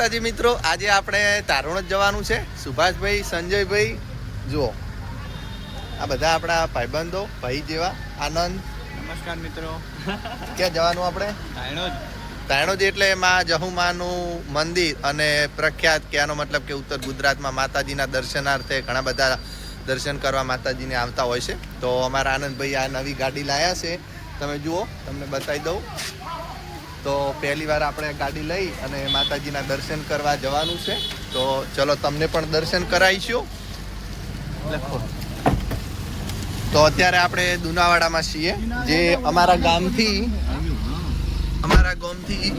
માતાજી મિત્રો આજે આપણે તારુણ જ જવાનું છે. સુભાષભાઈ સંજયભાઈ જુઓ. આ બધા આપણા ભાઈબંધો ભાઈ જેવા આનંદ. નમસ્કાર મિત્રો. ક્યાં જવાનું આપણે? તાયણો જ એટલે માં જહુમાનું મંદિર અને પ્રખ્યાત કહેવાનો મતલબ કે ઉત્તર ગુજરાતમાં માતાજીના દર્શનાર્થે ઘણા બધા દર્શન કરવા માતાજીને આવતા હોય છે. તો અમારા આનંદભાઈ આ નવી ગાડી લાયા છે. તમે જુઓ તમને બતાવી દઉં. તો પહેલી વાર આપણે ગાડી લઈ અને માતાજીના દર્શન કરવા જવાનું છે. તો ચલો તમને પણ દર્શન કરાવીશું. લખો. તો અત્યારે આપણે દુનાવાડામાં છીએ. જે અમારા ગામથી અમારા ગામથી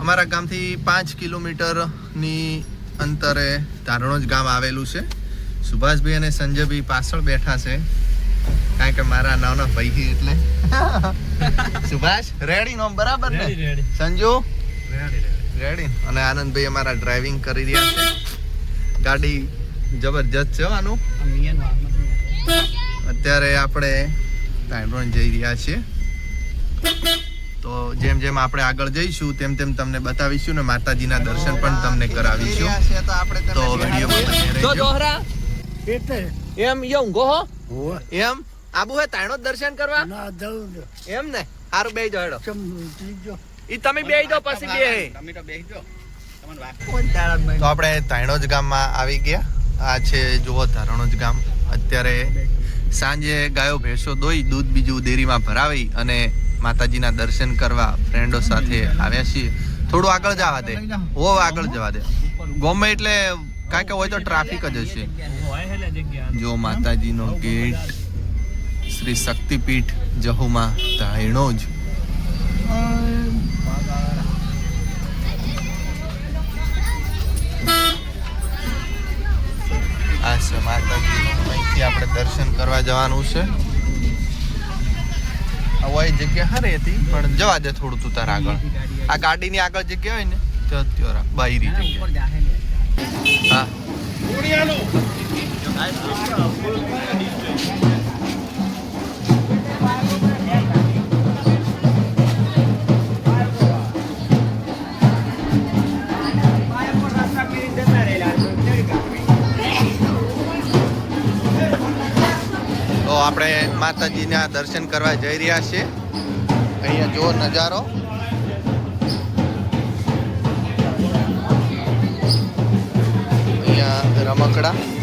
અમારા ગામથી પાંચ કિલોમીટરની અંતરે તારણોજ ગામ આવેલું છે. સુભાષભાઈ અને સંજયભાઈ પાછળ બેઠા છે. કારણ કે મારા નાના ભાઈ છે એટલે. સુભાષ રેડી નો બરાબર ને? સંજુ? રેડી રેડી અને આનંદભાઈ અમારા ડ્રાઇવિંગ કરી રહ્યા છે. ગાડી જબરજસ્ત છે આનું. અત્યારે આપણે તાઇરોન જઈ રહ્યા છીએ. તો જેમ જેમ આપણે આગળ જઈશું તેમ તેમ તમને બતાવીશું ને માતાજીના દર્શન પણ તમને કરાવીશું. તો એટલે. એમ યો ઊંઘો હો હોવે. એમ? આબુ હે તાણો દર્શન કરવા? ના જવું એમ ને? હારું બેહી જાઓ હેડો. ચમ ત્રીજો. ઈ તમે બેહી જાઓ પછી બે તમે તો બેહી તમને તો આપણે ધાણોજ ગામમાં આવી ગયા. આ છે જુઓ તારણોજ ગામ. અત્યારે સાંજે ગાયો ભેંસો દોઈ દૂધ બીજું ડેરીમાં ભરાવી અને માતાજીના દર્શન કરવા ફ્રેન્ડો સાથે આવ્યા છીએ. થોડું આગળ જવા દે. હો આગળ જવા દે. ગમે એટલે કાંઈ કે હોય તો ટ્રાફિક જ હશે. જો માતાજીનો ગેટ શ્રી શક્તિપીઠ જહુમાં તાયણોજ આ છે માતાજીનું અહીંથી આપણે દર્શન કરવા જવાનું છે. હવે જગ્યા હારી હતી, પણ જવા દે થોડું તું તાર આગળ. આ ગાડીની આગળ જગ્યા હોય ને, તો અત્યારે બાયરી જગ્યા. હા. તો આપણે માતાજીના દર્શન કરવા જઈ રહ્યા છીએ. અહીંયા જો નજારો. અહીંયા રમકડા.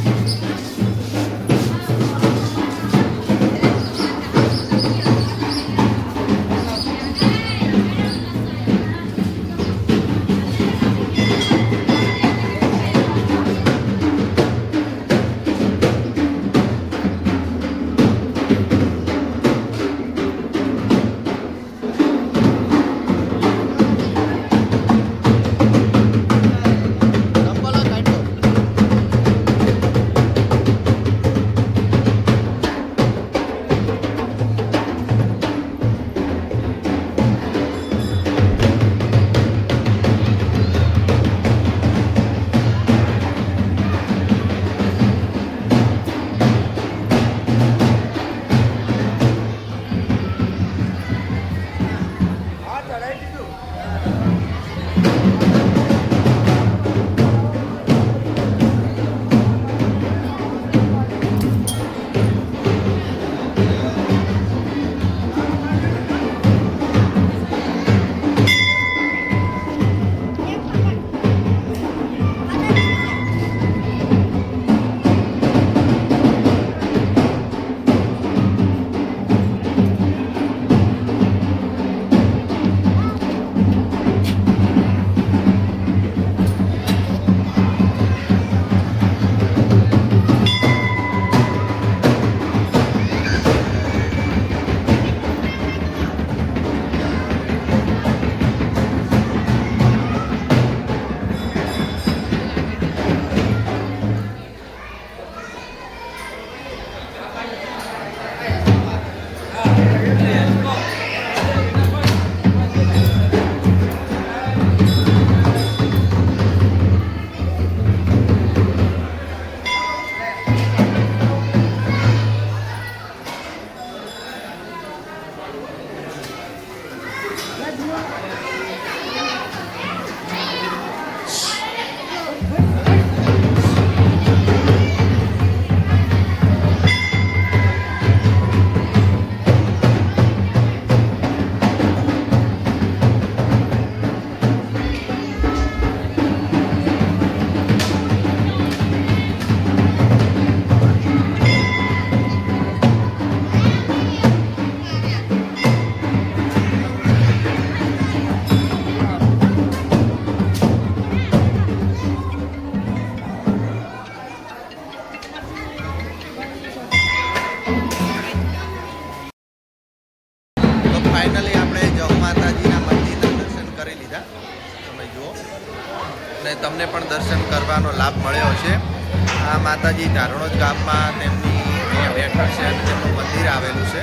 માતાજી ધારણોજ ગામમાં તેમની અહીંયા બેઠક છે અને તેમનું મંદિર આવેલું છે.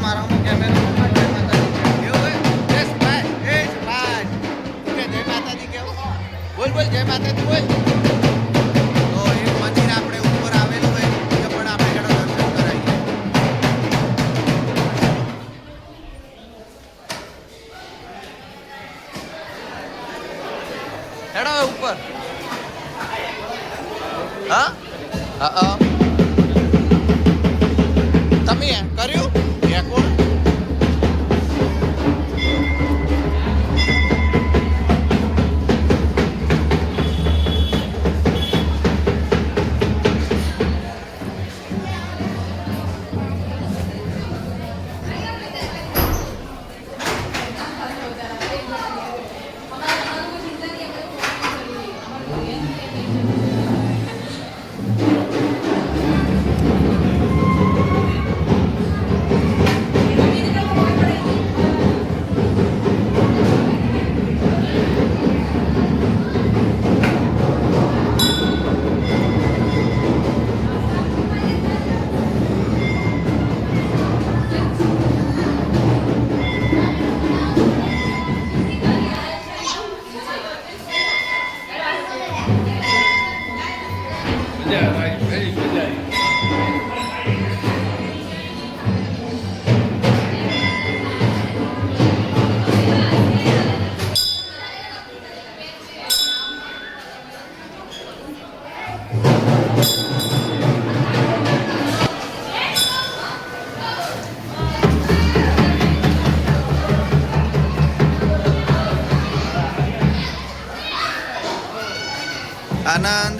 મારામાં કેમેરો? બોલ બોલ, જય માતાજી બોલ. આનંદ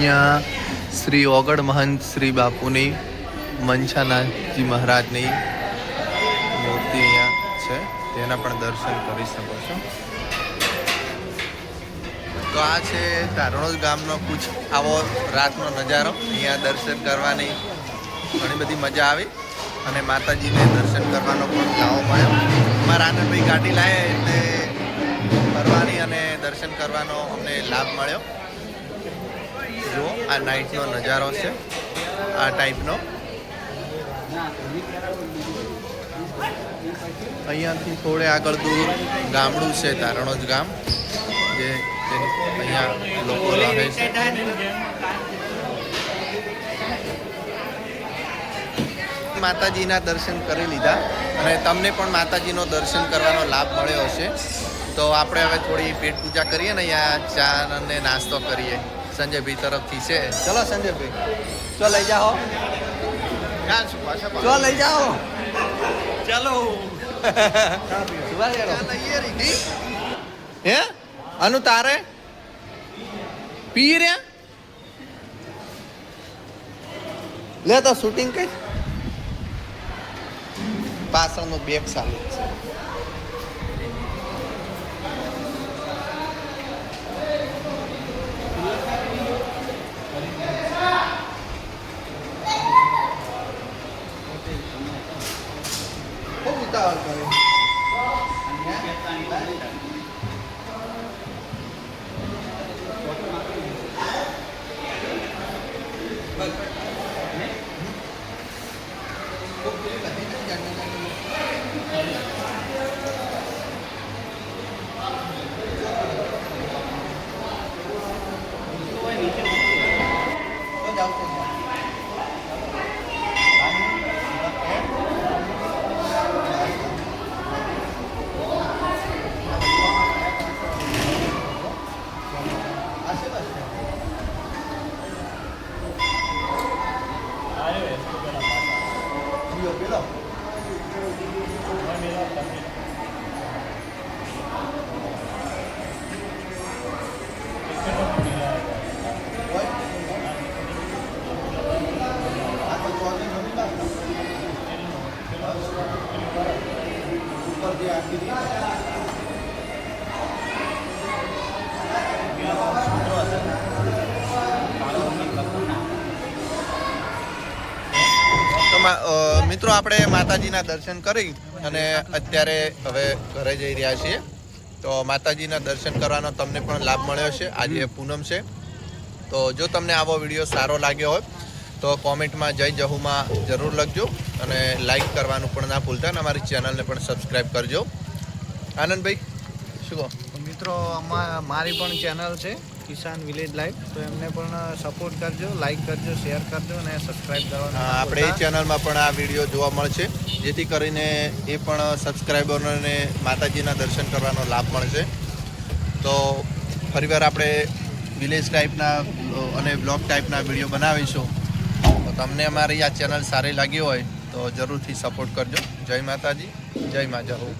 અહીંયા શ્રી ઓગડ મહંત શ્રી બાપુની મનસાનાથજી મહારાજની મૂર્તિ અહીંયા છે. તેના પણ દર્શન કરી શકો છો. તો આ છે તારણોજ ગામનો કુછ આવો રાતનો નજારો. અહીંયા દર્શન કરવાની ઘણી બધી મજા આવી અને માતાજીને દર્શન કરવાનો પણ લાવો મળ્યો. મારા આનંદભાઈ ગાડી લાવે એટલે ફરવાની અને દર્શન કરવાનો અમને લાભ મળ્યો. જો આ નાઇટનો નજારો છે, આ ટાઈપનો અહીંયાથી થોડે આગળ દૂર ગામડું છે, તારણોજ ગામ, જે અહીંયા લોકો રહે છે. માતાજીના દર્શન કરી લીધા અને તમને પણ માતાજીનો દર્શન કરવાનો લાભ મળ્યો હશે. તો આપણે હવે થોડી પેટ પૂજા કરીએ ને અહીંયા ચા અને નાસ્તો કરીએ. સંજયભાઈ તરફથી છે. ચલો સંજયભાઈ. ચો લઈ જાઓ. ચો લઈ જાઓ. ચલો. હે? અનુ તારે? પી રહ્યા લે તો શૂટિંગ કઈ પાછળનું બેગ ચાલુ છે. મિત્રો આપણે માતાજીના દર્શન કરી અને અત્યારે હવે ઘરે જઈ રહ્યા છીએ. તો માતાજીના દર્શન કરવાનો તમને પણ લાભ મળ્યો છે. આજે પૂનમ છે. તો જો તમને આવો વીડિયો સારો લાગ્યો હોય તો કોમેન્ટમાં જય જહુમાં જરૂર લખજો અને લાઈક કરવાનું પણ ના ભૂલતા અને અમારી ચેનલને પણ સબસ્ક્રાઈબ કરજો. આનંદભાઈ શું કહો? મિત્રો મારી પણ ચેનલ છે. Kisan village life. તો એમને પણ સપોર્ટ કરજો લાઈક કરજો શેર કરજો અને સબસ્ક્રાઈબ કરવાનું આપણે એ ચેનલમાં પણ આ વીડિયો જોવા મળશે. જેથી કરીને એ પણ સબસ્ક્રાઈબરોને માતાજીના દર્શન કરવાનો લાભ મળશે. તો ફરીવાર આપણે વિલેજ ટાઈપના અને બ્લોગ ટાઈપના વીડિયો બનાવીશું. તો તમને અમારી આ ચેનલ સારી લાગી હોય તો જરૂરથી સપોર્ટ કરજો. જય માતાજી જય મા જહુ.